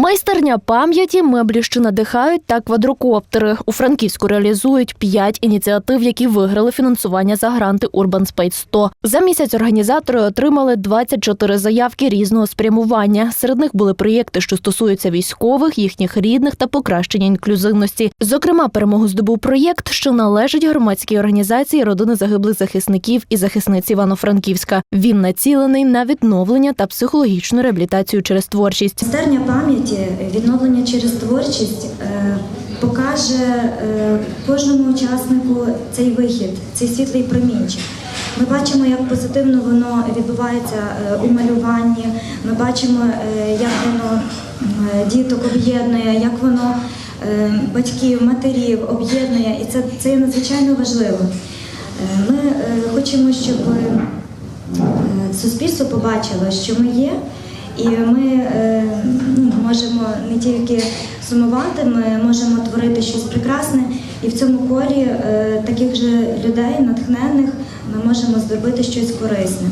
Майстерня пам'яті, меблі, що надихають, та квадрокоптери. У Франківську реалізують п'ять ініціатив, які виграли фінансування за гранти Urban Space 100. За місяць організатори отримали 24 заявки різного спрямування. Серед них були проєкти, що стосуються військових, їхніх рідних та покращення інклюзивності. Зокрема, перемогу здобув проєкт, що належить громадській організації родини загиблих захисників і захисниць Івано-Франківська. Він націлений на відновлення та психологічну реабілітацію через творчість. Майстерня пам'яті, відновлення через творчість е, покаже е, кожному учаснику цей вихід, цей світлий промінчик. Ми бачимо, як позитивно воно відбувається е, у малюванні. Ми бачимо, як воно діток об'єднує, як воно батьків, матерів об'єднує, і це, це є надзвичайно важливо. Ми хочемо, щоб суспільство побачило, що ми є, і ми е, ну, можемо не тільки сумувати, ми можемо творити щось прекрасне, і в цьому колі е, таких же людей, натхнених, ми можемо зробити щось корисне.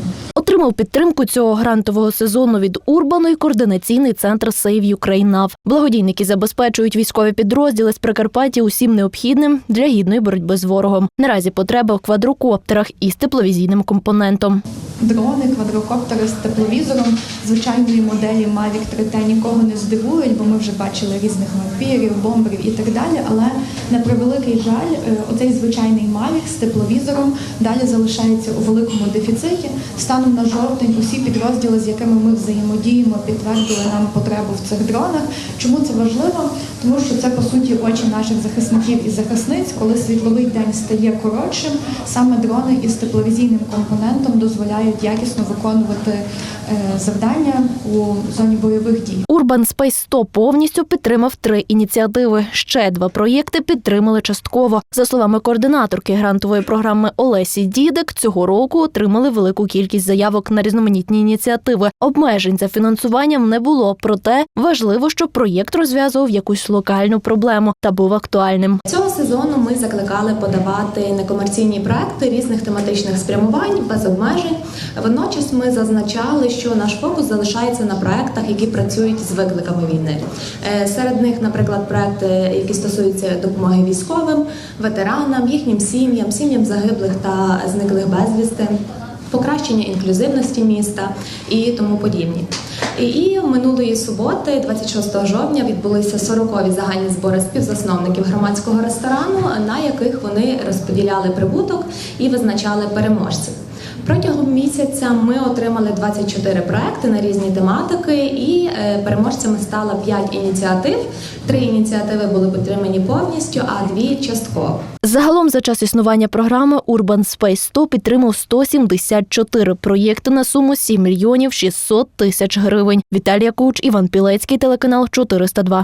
Отримав підтримку цього грантового сезону від Урбану і координаційний центр Save Ukraine Now. Благодійники забезпечують військові підрозділи з Прикарпаття усім необхідним для гідної боротьби з ворогом. Наразі потреба в квадрокоптерах із тепловізійним компонентом. Дрони, квадрокоптери з тепловізором звичайної моделі Mavic 3T нікого не здивують, бо ми вже бачили різних вампірів, бомберів і так далі. Але на превеликий жаль, е, оцей звичайний Mavic з тепловізором далі залишається у великому дефіциті. Станом на жовтень усі підрозділи, з якими ми взаємодіємо, підтвердили нам потребу в цих дронах. Чому це важливо? Тому що це по суті очі наших захисників і захисниць, коли світловий день стає коротшим. Саме дрони із тепловізійним компонентом дозволяють якісно виконувати е, завдання у зоні бойових дій. Urban Space 100 повністю підтримав три ініціативи. Ще два проєкти підтримали частково. За словами координаторки грантової програми Олесі Дідик, цього року отримали велику кількість заявок на різноманітні ініціативи. Обмежень за фінансуванням не було. Проте важливо, щоб проєкт розв'язував якусь локальну проблему та був актуальним. Цього сезону ми закликали подавати некомерційні проекти різних тематичних спрямувань без обмежень. Водночас ми зазначали, що наш фокус залишається на проектах, які працюють з викликами війни. Е, Серед них, наприклад, проекти, які стосуються допомоги військовим, ветеранам, їхнім сім'ям, сім'ям загиблих та зниклих безвісти. Покращення інклюзивності міста і тому подібні. І- минулої суботи, 26 жовтня, відбулися 40-ві загальні збори співзасновників громадського ресторану, на яких вони розподіляли прибуток і визначали переможців. Протягом місяця ми отримали 24 проекти на різні тематики, і е, переможцями стало 5 ініціатив. Три ініціативи були підтримані повністю, а дві частково. Загалом за час існування програми Urban Space 100 підтримав 174 проєкти на суму 7 мільйонів 600 тисяч гривень. Віталія Куч, Іван Пілецький, телеканал 402.